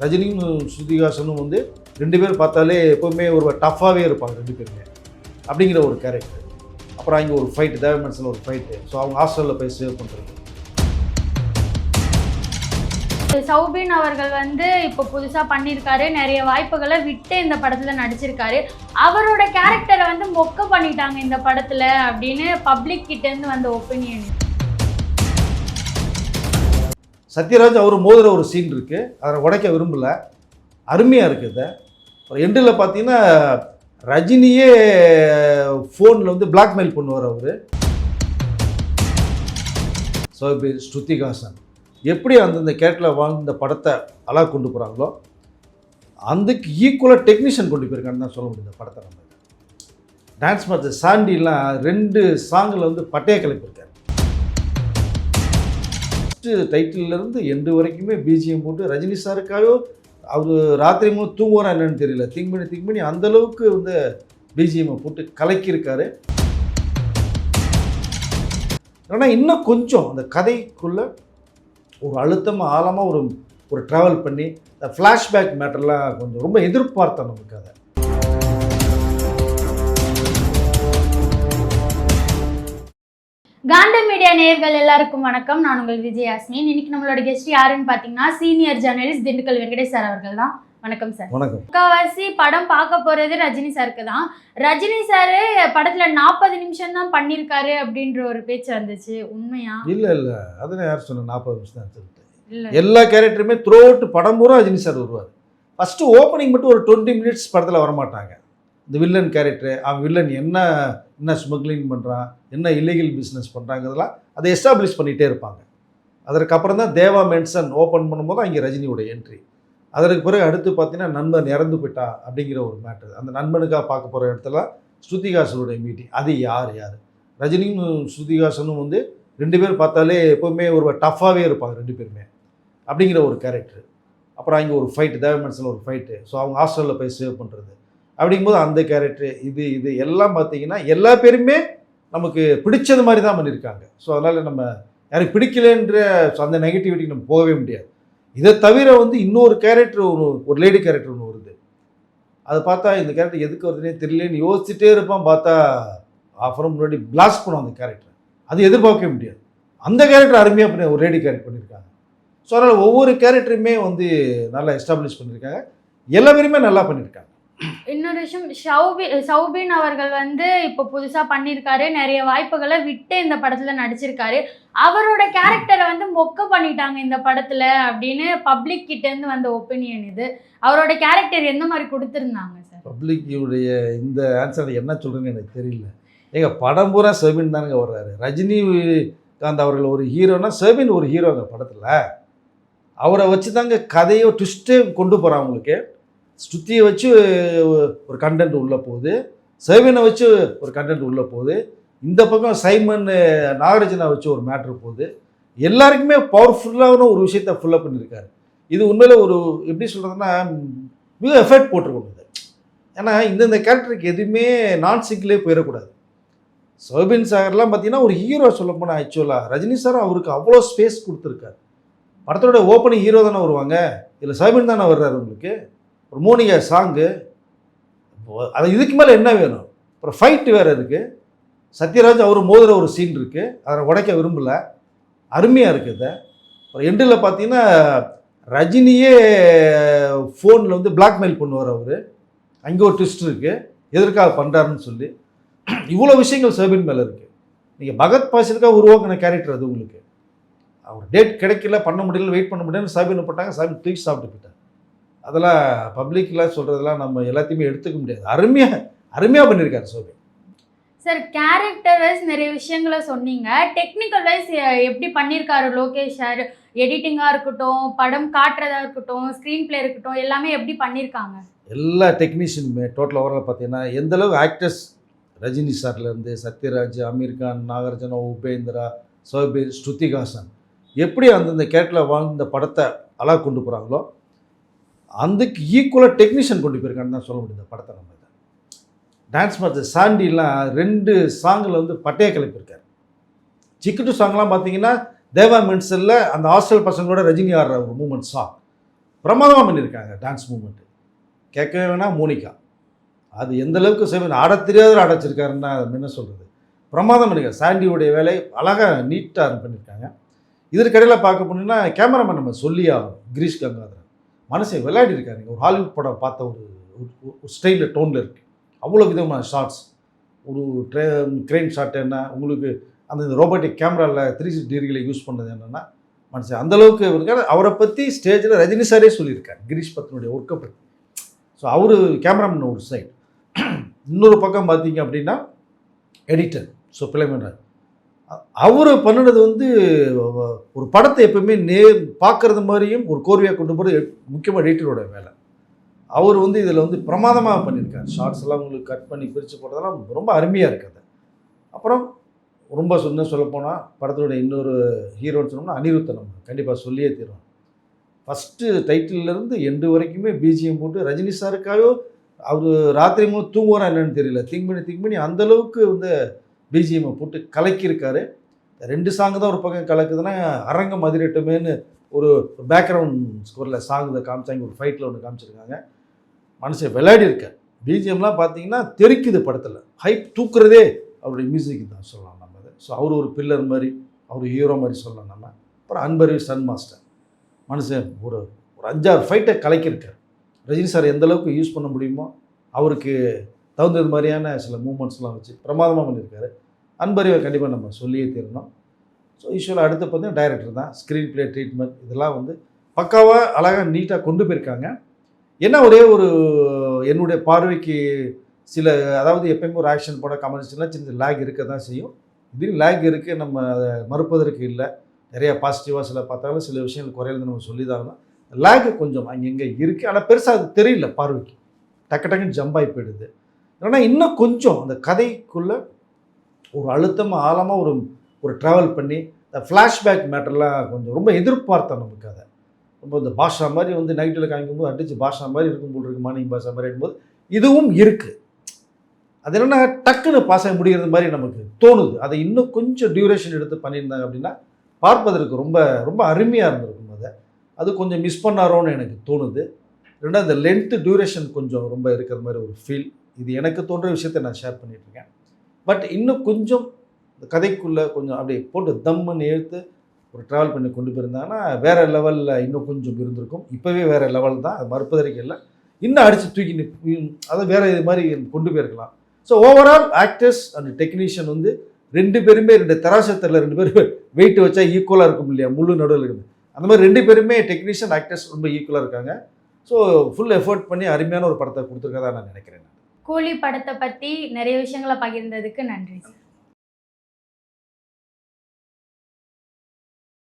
ரஜினியும் ஸ்ருதிஹாசனும் வந்து ரெண்டு பேரும் பார்த்தாலே எப்போவுமே ஒரு டஃப்பாகவே இருப்பாங்க ரெண்டு பேருமே அப்படிங்கிற ஒரு கேரக்டர் அப்புறம் அங்கே ஒரு ஃபைட்டு தேவமென்ஸில் ஒரு ஃபைட்டு ஸோ அவங்க ஹாஸ்டலில் போய் சேவ் பண்ணுறது சௌபின் அவர்கள் வந்து இப்போ புதுசாக பண்ணியிருக்காரு. நிறைய வாய்ப்புகளை விட்டு இந்த படத்தில் நடிச்சிருக்காரு. அவரோட கேரக்டரை வந்து மொக்க பண்ணிட்டாங்க இந்த படத்தில் அப்படின்னு பப்ளிக் கிட்டேருந்து வந்த ஒப்பீனியன் சத்யராஜ் அவர் மோதுகிற ஒரு சீன் இருக்குது அதை உடைக்க விரும்பல. அருமையாக இருக்குது அப்புறம் எண்டில் பார்த்தீங்கன்னா ரஜினியே ஃபோனில் வந்து பிளாக்மெயில் பண்ணுவார் அவர். ஸோ இப்போ ஸ்ருதிகாசன் எப்படி அந்தந்த கேரக்டரில் வாழ்ந்த படத்தை அழகாக கொண்டு போகிறாங்களோ அதுக்கு ஈக்குவலாக டெக்னீஷியன் கொண்டு போயிருக்கான்னு தான் சொல்ல முடியும் இந்த படத்தை நம்ம. டான்ஸ் மாஸ்டர் சாண்டிலாம் ரெண்டு சாங்கில் வந்து பட்டையை கிளப்பியிருக்காரு. ஃபஸ்ட்டு டைட்டிலேருந்து எண்டு வரைக்குமே பிஜிஎம் போட்டு ரஜினி சாருக்காகவோ அவர் ராத்திரி மூணு தூங்குவாரா என்னன்னு தெரியல. திங்க் பண்ணி திங்க் பண்ணி அந்தளவுக்கு வந்து பிஜிஎம்மை போட்டு கலக்கியிருக்காரு. ஆனால் இன்னும் கொஞ்சம் அந்த கதைக்குள்ளே ஒரு அழுத்தமாக ஆழமாக ஒரு ஒரு ட்ராவல் பண்ணி இந்த ஃப்ளாஷ்பேக் மேட்டர்லாம் கொஞ்சம் ரொம்ப எதிர்பார்த்தேன் நமக்கு அதை. காண்ட மீடியா நேயர்கள் எல்லாருக்கும் வணக்கம். நான் உங்கள் விஜய் யாஸ்மின். இன்னைக்கு நம்மளோட கெஸ்ட் யாருன்னு பார்த்தீங்கன்னா senior journalist Dindigul Venkatesh sir அவர்கள் தான். வணக்கம் சார் வணக்கம். முக்காவாசி படம் பார்க்க போறது ரஜினி சாருக்கு தான். ரஜினி சார் படத்துல நாற்பது நிமிஷம் தான் பண்ணியிருக்காரு அப்படின்ற ஒரு பேச்சு வந்துச்சு. உண்மையா? இல்லை இல்லை. அதில் யார் சொன்ன நாற்பது நிமிஷம் தான் சொல்லிட்டு? எல்லா கேரக்டருமே த்ரூ அவுட் படம் பூரா ரஜினி சார் வருவார். ஃபஸ்ட்டு ஓப்பனிங் மட்டும் ஒரு டுவெண்ட்டி மினிட்ஸ் படத்தில் வரமாட்டாங்க. இந்த வில்லன் கேரக்டரு அவன் வில்லன் என்ன என்ன ஸ்மக்லிங் பண்ணுறான் என்ன இல்லீகல் பிஸ்னஸ் பண்ணுறாங்கிறதெல்லாம் அதை எஸ்டாப்ளிஷ் பண்ணிகிட்டே இருப்பாங்க. அதற்கப்புறம் தான் தேவா மென்சன் ஓப்பன் பண்ணும்போது அங்கே ரஜினியோட என்ட்ரி அதற்கு பிறகு அடுத்து பார்த்தீங்கன்னா நண்பன் இறந்து போயிட்டா அப்படிங்கிற ஒரு மேட்ரு அந்த நண்பனுக்காக பார்க்க போகிற இடத்துல ஸ்ருதிகாசனுடைய மீட்டிங் அது யார் யார்? ரஜினியும் ஸ்ருதிகாசனும் வந்து ரெண்டு பேர் பார்த்தாலே எப்போவுமே ஒரு டஃப்பாகவே இருப்பாங்க ரெண்டு பேருமே. அப்படிங்கிற ஒரு கேரக்டர் அப்புறம் அங்கே ஒரு ஃபைட்டு தேவமன்ஸில் ஒரு ஃபைட்டு ஸோ அவங்க ஹாஸ்டலில் போய் சேவ் பண்ணுறது அப்படிங்கும்போது அந்த கேரக்டர் இது இது எல்லாம் பார்த்தீங்கன்னா எல்லா பேருமே நமக்கு பிடிச்சது மாதிரி தான் பண்ணியிருக்காங்க. ஸோ அதனால் நம்ம யாருக்கு பிடிக்கலன்ற அந்த நெகட்டிவிட்டிக்கு நம்ம போகவே முடியாது. இதை தவிர வந்து இன்னொரு கேரக்டர் ஒன்று ஒரு லேடி கேரக்டர் ஒன்று வருது. அதை பார்த்தா இந்த கேரக்டர் எதுக்கு வருதுன்னே தெரியலன்னு யோசிச்சுட்டே இருப்பான் பார்த்தா ஆஃபரும் முன்னாடி பிளாஸ்ட் பண்ணும் அந்த கேரக்டர் அது எதிர்பார்க்கவே முடியாது. அந்த கேரக்டர் அருமையாக பண்ணி ஒரு லேடி கேரக்டர் பண்ணியிருக்காங்க. ஸோ அதனால் ஒவ்வொரு கேரக்டருமே வந்து நல்லா எஸ்டாப்ளிஷ் பண்ணியிருக்காங்க. எல்லா பேருமே நல்லா பண்ணியிருக்காங்க. இன்னொரு விஷயம் ஷௌபி சௌபின் அவர்கள் வந்து இப்போ புதுசாக பண்ணியிருக்காரு. நிறைய வாய்ப்புகளை விட்டு இந்த படத்தில் நடிச்சிருக்காரு. அவரோட கேரக்டரை வந்து மொக்க பண்ணிட்டாங்க இந்த படத்தில் அப்படின்னு பப்ளிக் கிட்டேருந்து வந்த ஒப்பீனியன் இது. அவரோட கேரக்டர் எந்த மாதிரி கொடுத்துருந்தாங்க சார் பப்ளிக்குடைய இந்த ஆன்சர் என்ன சொல்கிறேன்னு எனக்கு தெரியல. ஏங்க படம் பூரா செபின் தானுங்க வர்றாரு. ரஜினிகாந்த் அவர்கள் ஒரு ஹீரோனா செபின் ஒரு ஹீரோங்க படத்தில். அவரை வச்சு தாங்க கதையோ ட்விஸ்ட்டே கொண்டு போகிறான் அவங்களுக்கு. ஸ்ருதியை வச்சு ஒரு கண்டென்ட் உள்ளே போகுது. செவினை வச்சு ஒரு கண்டென்ட் உள்ளே போகுது. இந்த பக்கம் சைமன் நாகார்ஜுனா வச்சு ஒரு மேட்ரு போகுது. எல்லாருக்குமே பவர்ஃபுல்லான ஒரு விஷயத்த ஃபுல்லப் பண்ணியிருக்காரு இது உண்மையில் ஒரு எப்படி சொல்கிறதுன்னா மிக எஃபர்ட் போட்டிருக்கணும் இது ஏன்னா இந்தந்த கேரக்டருக்கு எதுவுமே நான் சிங்கிலே போயிடக்கூடாது. சௌபின் சாகர்லாம் பார்த்தீங்கன்னா ஒரு ஹீரோ சொல்ல போனால் ஆக்சுவலாக ரஜினி சார் அவருக்கு அவ்வளோ ஸ்பேஸ் கொடுத்துருக்காரு. படத்தோட ஓப்பனிங் ஹீரோ தானே வருவாங்க? இதில் சௌபின் தானே வர்றாரு உங்களுக்கு? ஒரு மோனிகா சாங்கு. அது இதுக்கு மேலே என்ன வேணும்? அப்புறம் ஃபைட்டு வேறு இருக்குது சத்யராஜ் அவர் மோதுற ஒரு சீன் இருக்குது அதை உடைக்க விரும்பலை. அருமையாக இருக்குது அப்புறம் எண்டில் பார்த்தீங்கன்னா ரஜினியே ஃபோனில் வந்து பிளாக்மெயில் பண்ணுவார் அவர். அங்கே ஒரு ட்விஸ்ட் இருக்குது எதற்காக பண்ணுறாருன்னு சொல்லி. இவ்வளோ விஷயங்கள் சோபின் மேலே இருக்குது நீங்கள் பகத் பாசிலுக்காக உருவாக்கின கேரக்டர் அது உங்களுக்கு. அவர் டேட் கிடைக்கல பண்ண முடியல வெயிட் பண்ண முடியலன்னு சாபின் போட்டாங்க. சாபின் தூக்கி சாப்பிட்டு போயிட்டார். அதெல்லாம் பப்ளிக்லாம் சொல்கிறதெல்லாம் நம்ம எல்லாத்தையுமே எடுத்துக்க முடியாது. அருமையாக அருமையாக பண்ணியிருக்காரு சோபின் சார் கேரக்டர் வைஸ் நிறைய விஷயங்களை சொன்னீங்க. டெக்னிக்கல் வைஸ் எப்படி பண்ணியிருக்காரு லோகேஷ் சார் எடிட்டிங்காக இருக்கட்டும் படம் காட்டுறதா இருக்கட்டும் ஸ்க்ரீன் பிளே இருக்கட்டும் எல்லாமே எப்படி பண்ணியிருக்காங்க எல்லா டெக்னீஷியனுமே டோட்டல் ஓவரால் பார்த்தீங்கன்னா எந்தளவு ஆக்டர்ஸ் ரஜினி சார்லேருந்து சத்யராஜ் அமீர் கான் நாகார்ஜுனா உபேந்திரா சோபீர் ஸ்ருதிகாசன் எப்படி அந்தந்த கேரக்டரில் வாழ்ந்த படத்தை அழகாக கொண்டு போகிறாங்களோ அதுக்கு ஈக்குவலாக டெக்னீஷியன் கொண்டு போயிருக்கான்னு தான் சொல்ல முடியும் இந்த படத்தை நம்ம டான்ஸ் மாஸ்டர் சாண்டிலாம் ரெண்டு சாங்கில் வந்து பட்டைய கிளப்பியிருக்காரு. சிக்கிட்டு சாங்லாம் பார்த்தீங்கன்னா தேவா மென்சனில் அந்த ஹாஸ்டல் பசங்களோட ரஜினி ஆடுற ஒரு மூமெண்ட் சாங் பிரமாதமாக பண்ணியிருக்காங்க டான்ஸ் மூமெண்ட்டு கேட்கவே வேணாம் மோனிகா. அது எந்த அளவுக்கு செவன் ஆட தெரியாதவர் அடைச்சிருக்காருன்னா என்ன சொல்கிறது பிரமாதம் பண்ணியிருக்காரு. சாண்டியோடைய வேலை அழகாக நீட்டாக பண்ணியிருக்காங்க. இதற்கிடையில் பார்க்க போனீங்கன்னா கேமராமேன் நம்ம சொல்லி ஆகும் கிரீஷ் கங்காதர். மனசை விளையாடி இருக்காருங்க ஒரு ஹாலிவுட் படம் பார்த்த ஒரு ஒரு ஸ்டைலில் டோனில் இருக்குது அவ்வளோ விதமான ஷார்ட்ஸ் ஒரு ட்ரே க்ரெயின் ஷாட் என்ன உங்களுக்கு அந்த ரோபோட்டிக் கேமராவில் த்ரீ சிக்ஸ் டிகிரிகளை யூஸ் பண்ணது என்னென்னா மனுஷன் அந்தளவுக்கு இருக்காரு. அவரை பற்றி ஸ்டேஜில் ரஜினி சாரே சொல்லியிருக்காரு. கிரீஷ் பத்தினுடைய ஒர்க்கை பற்றி ஸோ அவர் கேமராமேன் ஒரு சைடு இன்னொரு பக்கம் பார்த்தீங்க அப்படின்னா எடிட்டர் ஸோ பிள்ளைமன்றார் அவர் பண்ணினது வந்து ஒரு படத்தை எப்பவுமே நே பார்க்குறது மாதிரியும் ஒரு கோர்வையாக கொண்டு போகிறது முக்கியமாக எடிட்டரோட வேலை. அவர் வந்து இதில் வந்து பிரமாதமாக பண்ணியிருக்காரு ஷார்ட்ஸ் எல்லாம் உங்களுக்கு கட் பண்ணி பிரித்து போடுறதெல்லாம் ரொம்ப அருமையாக இருக்குது அப்புறம் ரொம்ப சொன்ன சொல்லப்போனால் படத்தினுடைய இன்னொரு ஹீரோன்னு சொன்னோம்னா அனிருத்தை நம்ம கண்டிப்பாக சொல்லியே தீரும். ஃபஸ்ட்டு டைட்டிலேருந்து எண்டு வரைக்குமே பிஜிஎம் போட்டு ரஜினி சாருக்காகவே அவர் ராத்திரி மூணு தூங்குவாரா என்னன்னு தெரியல. திங்க் பண்ணி திங்க் பண்ணி அந்தளவுக்கு வந்து பிஜிஎம்மை போட்டு கலக்கியிருக்காரு. ரெண்டு சாங் தான் ஒரு பக்கம் கலக்குதுன்னா அரங்கம் அதிரட்டுமேன்னு ஒரு பேக்ரவுண்ட் ஸ்கோரில் சாங் இதை காமிச்சாங்க ஒரு ஃபைட்டில் ஒன்று காமிச்சிருக்காங்க. மனுஷன் விளையாடி இருக்கார் பிஜிஎம்லாம் பார்த்தீங்கன்னா தெறிக்குது படத்தில். ஹைப் தூக்குறதே அவருடைய மியூசிக் தான் சொல்லலாம் நம்ம அதை ஸோ அவர் ஒரு பில்லர் மாதிரி அவர் ஹீரோ மாதிரி சொல்லலாம் நம்ம. அப்புறம் அன்பரி சன் மாஸ்டர் மனுஷன் ஒரு ஒரு அஞ்சாறு ஃபைட்டை கலக்கியிருக்கார். ரஜினி சார் எந்தளவுக்கு யூஸ் பண்ண முடியுமோ அவருக்கு தகுந்தது மாதிரியான சில மூமெண்ட்ஸ்லாம் வச்சு பிரமாதமாக பண்ணியிருக்காரு. அன்பறிவை கண்டிப்பாக நம்ம சொல்லியே தீரணும். ஸோ யூஸ்வலாக அடுத்து பார்த்தீங்கன்னா டைரக்டர் தான். ஸ்க்ரீன் ப்ளே ட்ரீட்மெண்ட் இதெல்லாம் வந்து பக்காவாக அழகாக நீட்டாக கொண்டு போயிருக்காங்க. என்ன ஒரே ஒரு என்னுடைய பார்வைக்கு சில அதாவது எப்பயுமே ஒரு ஆக்ஷன் படம் கமெண்ட்ஸ்லாம் சின்ன லேக் இருக்க தான் செய்யும். இதுலேயும் லேக் இருக்குது நம்ம அதை மறுப்பதற்கு இல்லை. நிறையா பாசிட்டிவாக சில பார்த்தாலும் சில விஷயங்கள் குறையிறது நம்ம சொல்லி தான் லேக் கொஞ்சம் அங்கங்கே இருக்குது ஆனால் பெருசாக அது தெரியல பார்வைக்கு. டக்கு டக்குன்னு ஜம்ப் ஆகி போயிடுது. ஏன்னா இன்னும் கொஞ்சம் அந்த கதைக்குள்ளே ஒரு அழுத்தமாக ஆழமாக ஒரு ஒரு ட்ராவல் பண்ணி இந்த ஃப்ளாஷ்பேக் மேட்டர்லாம் கொஞ்சம் ரொம்ப எதிர்பார்த்தேன் நமக்கு அதை ரொம்ப இந்த பாஷா மாதிரி வந்து நைட்டில் காமிக்கும்போது அடித்து பாஷா மாதிரி இருக்கும் போல் இருக்கு மார்னிங் பாஷா மாதிரி இருக்கும்போது இதுவும் இருக்குது அது என்னென்னா டக்குன்னு பாஸ் முடிகிறது மாதிரி நமக்கு தோணுது. அதை இன்னும் கொஞ்சம் டியூரேஷன் எடுத்து பண்ணியிருந்தாங்க அப்படின்னா பார்ப்பதற்கு ரொம்ப ரொம்ப அருமையாக இருந்திருக்கும் அதை. அது கொஞ்சம் மிஸ் பண்ணாரோன்னு எனக்கு தோணுது. ரெண்டாவது இந்த லென்த்து டியூரேஷன் கொஞ்சம் ரொம்ப இருக்கிற மாதிரி ஒரு ஃபீல் இது எனக்கு தோன்ற விஷயத்தை நான் ஷேர் பண்ணிகிட்ருக்கேன் பட் இன்னும் கொஞ்சம் கதைக்குள்ளே கொஞ்சம் அப்படியே போட்டு தம்முன்னு எழுத்து ஒரு ட்ராவல் பண்ணி கொண்டு போயிருந்தாங்கன்னா வேறு லெவலில் இன்னும் கொஞ்சம் இருந்திருக்கும். இப்போவே வேறு லெவல் தான். அது மறுப்பதற்கு இல்லை. இன்னும் அடித்து தூக்கி அதாவது வேறு இது மாதிரி கொண்டு போயிருக்கலாம். So overall actors and technician வந்து ரெண்டு பேருமே ரெண்டு தராசத்தில் ரெண்டு பேரும் வெயிட் வச்சா ஈக்குவலாக இருக்கும் இல்லையா? முழு நடுவில் இருக்குது அந்த மாதிரி ரெண்டு பேருமே டெக்னீஷியன் ஆக்டர்ஸ் ரொம்ப ஈக்குவலாக இருக்காங்க. ஸோ ஃபுல் எஃபோர்ட் பண்ணி அருமையான ஒரு படத்தை கொடுத்துருக்கதா நான் நினைக்கிறேன். கூலி படத்தை பத்தி நிறைய விஷயங்களை பகிர்ந்ததுக்கு நன்றி சார்.